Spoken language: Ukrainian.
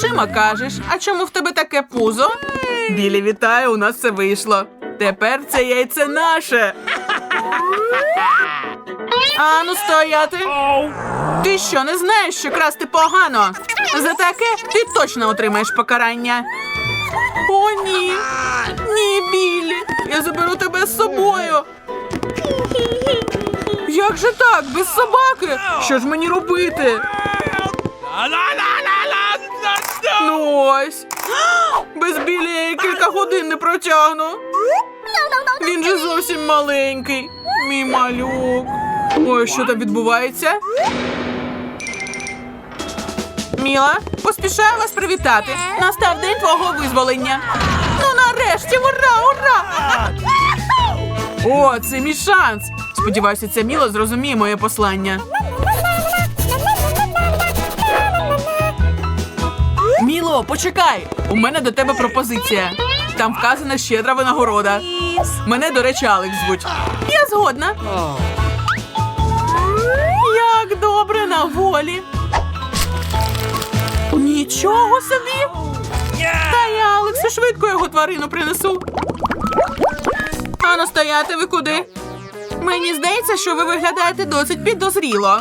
Чима кажеш, а чому в тебе таке пузо? Білі, вітаю, у нас все вийшло. Тепер це яйце наше. Ану, стояти. Ти що, не знаєш, що красти погано? За таке ти точно отримаєш покарання. О, ні. Ні, Біллі. Я заберу тебе з собою. Як же так? Без собаки? Що ж мені робити? Ось. Без Біллі я кілька годин не протягну. Він же зовсім маленький. Мій малюк. Ой, що там відбувається? Міла, поспішаю вас привітати. Настав день твого визволення. Ну нарешті, ура, ура! О, це мій шанс. Сподіваюся, ця Міла зрозуміє моє послання. Почекай! У мене до тебе пропозиція. Там вказана щедра винагорода. Мене, до речі, Алекс звуть. Я згодна. Як добре на волі. Нічого собі. Та я Алексу швидко його тварину принесу. Ану, стояти ви куди? Мені здається, що ви виглядаєте досить підозріло.